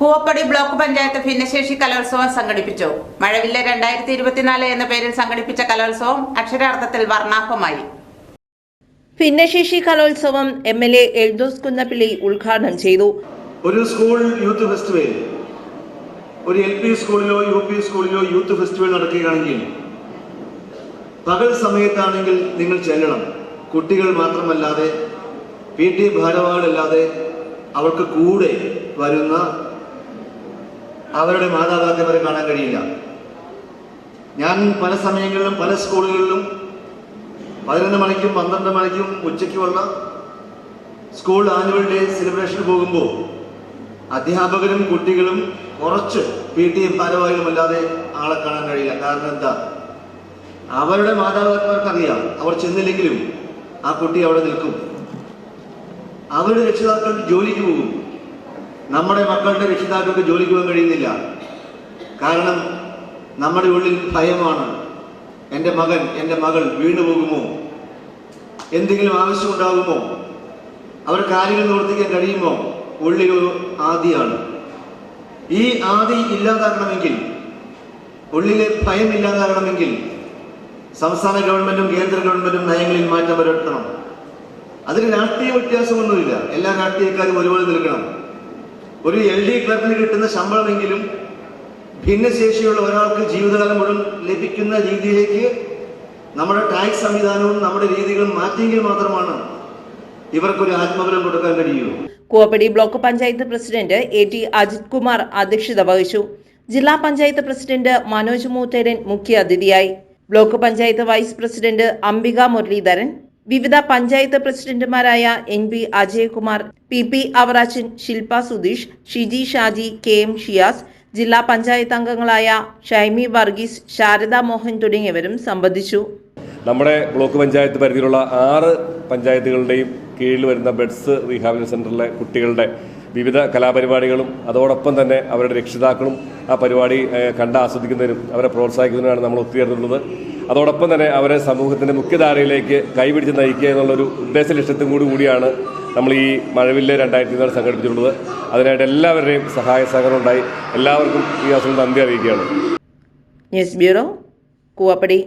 Koovappady block panchayat ഭിന്നശേഷി കലോത്സവം സംഘടിപ്പിച്ചു. മഴവില്ല രണ്ടായിരത്തി ഇരുപത്തിനാല് എന്ന പേരിൽ സംഘടിപ്പിച്ച കലോത്സവം അക്ഷരാർത്ഥത്തിൽ വർണാഭമായി. ഭിന്നശേഷി കലോത്സവം M L A Eldhose Kunnappilly ഉദ്ഘാടനം ചെയ്തു. ഒരു സ്കൂൾ യൂത്ത് ഫെസ്റ്റിവൽ ഒരു എൽ പി സ്കൂളിലോ യു പി സ്കൂളിലോ യൂത്ത് ഫെസ്റ്റിവൽ നടക്കുകയാണെങ്കിൽ പകൽ സമയത്താണെങ്കിൽ നിങ്ങൾ ചെല്ലണം. കുട്ടികൾ മാത്രമല്ലാതെ പി ടി ഭാരവാഹികളല്ലാതെ അവർക്ക് കൂടെ വരുന്ന അവരുടെ മാതാപിതാക്കന്മാരെ കാണാൻ കഴിയില്ല. ഞാൻ പല സമയങ്ങളിലും പല സ്കൂളുകളിലും പതിനൊന്ന് മണിക്കും പന്ത്രണ്ട് മണിക്കും ഉച്ചയ്ക്കുമുള്ള സ്കൂൾ ആനുവൽ ഡേ സെലിബ്രേഷൻ പോകുമ്പോൾ അധ്യാപകരും കുട്ടികളും കുറച്ച് പി ടി എം ഭാരവാഹികളുമല്ലാതെ ആളെ കാണാൻ കഴിയില്ല. കാരണം എന്താ? അവരുടെ മാതാപിതാക്കന്മാർക്കറിയാം. അവർ ചെന്നില്ലെങ്കിലും ആ കുട്ടി അവിടെ നിൽക്കും. അവരുടെ രക്ഷിതാക്കൾ ജോലിക്ക് പോകും. നമ്മുടെ മക്കളുടെ രക്ഷിതാക്കൾക്ക് ജോലിക്ക് പോകാൻ കഴിയുന്നില്ല. കാരണം നമ്മുടെ ഉള്ളിൽ ഭയമാണ്. എന്റെ മകൻ എന്റെ മകൾ വീണു പോകുമോ? എന്തെങ്കിലും ആവശ്യമുണ്ടാകുമോ അവർ കാര്യങ്ങൾ നിവർത്തിക്കാൻ കഴിയുമോ? ഉള്ളിൽ ഒരു ആദിയാണ്. ഈ ആദി ഇല്ലാതാക്കണമെങ്കിൽ ഉള്ളിലെ ഭയം ഇല്ലാതാകണമെങ്കിൽ സംസ്ഥാന ഗവൺമെന്റും കേന്ദ്ര ഗവൺമെന്റും നയങ്ങളിൽ മാറ്റം വരുത്തണം. അതിന് രാഷ്ട്രീയ വ്യത്യാസമൊന്നുമില്ല. എല്ലാ രാഷ്ട്രീയക്കാരും ഒരുപോലെ നിൽക്കണം. ഒരു എൽ ഡി ക്ലർക്കിന് കിട്ടുന്ന ശമ്പളമെങ്കിലും ഭിന്നശേഷിയുള്ള ഒരാൾക്ക് ജീവിതകാലം മുഴുവൻ ലഭിക്കുന്ന രീതിയിലേക്ക് നമ്മുടെ ടാക്സ് സംവിധാനവും നമ്മുടെ രീതികളും മാറ്റിയെങ്കിൽ മാത്രമാണ് ഇവർക്കൊരു ആത്മബലം കൊടുക്കാൻ കഴിയൂ. Koovappady block panchayat president A T Ajith Kumar അധ്യക്ഷത വഹിച്ചു. ജില്ലാ പഞ്ചായത്ത് പ്രസിഡന്റ് മനോജ് മൂത്തേരൻ മുഖ്യ അതിഥിയായി block panchayat vice president Ambika Muraleedharan വിവിധ പഞ്ചായത്ത് പ്രസിഡന്റുമാരായ N P Ajayakumar P P Avarachan Shilpa Sudheesh Shiji Shaji K M Shiyas ജില്ലാ പഞ്ചായത്ത് അംഗങ്ങളായ ഷൈമി വർഗീസ് ശാരദ മോഹൻ തുടങ്ങിയവരും സംബന്ധിച്ചു. നമ്മുടെ ബ്ലോക്ക് പഞ്ചായത്ത് പരിധിയിലുള്ള ആറ് പഞ്ചായത്തുകളുടെയും കീഴിൽ വരുന്ന ബെഡ്സ് റീഹാബിലിറ്റേഷൻ സെന്ററിലെ കുട്ടികളുടെ വിവിധ കലാപരിപാടികളും അതോടൊപ്പം തന്നെ അവരുടെ രക്ഷിതാക്കളും ആ പരിപാടി കണ്ട് ആസ്വദിക്കുന്നതിനും അവരെ പ്രോത്സാഹിക്കുന്നതിനാണ് നമ്മൾ ഒത്തുചേർന്നിട്ടുള്ളത്. അതോടൊപ്പം തന്നെ അവരെ സമൂഹത്തിന്റെ മുഖ്യധാരയിലേക്ക് കൈപിടിച്ച് നയിക്കുക എന്നുള്ളൊരു ഉദ്ദേശ ലക്ഷ്യത്തും കൂടി കൂടിയാണ് നമ്മൾ ഈ മഴവില്ല് രണ്ടായിരത്തി ഇരുപത് സംഘടിപ്പിച്ചിട്ടുള്ളത്. അതിനായിട്ട് എല്ലാവരുടെയും സഹായ സഹകരണം ഉണ്ടായി. എല്ലാവർക്കും ഈ അവസരം നന്ദി അറിയിക്കുകയാണ്. News bureau Koovappady.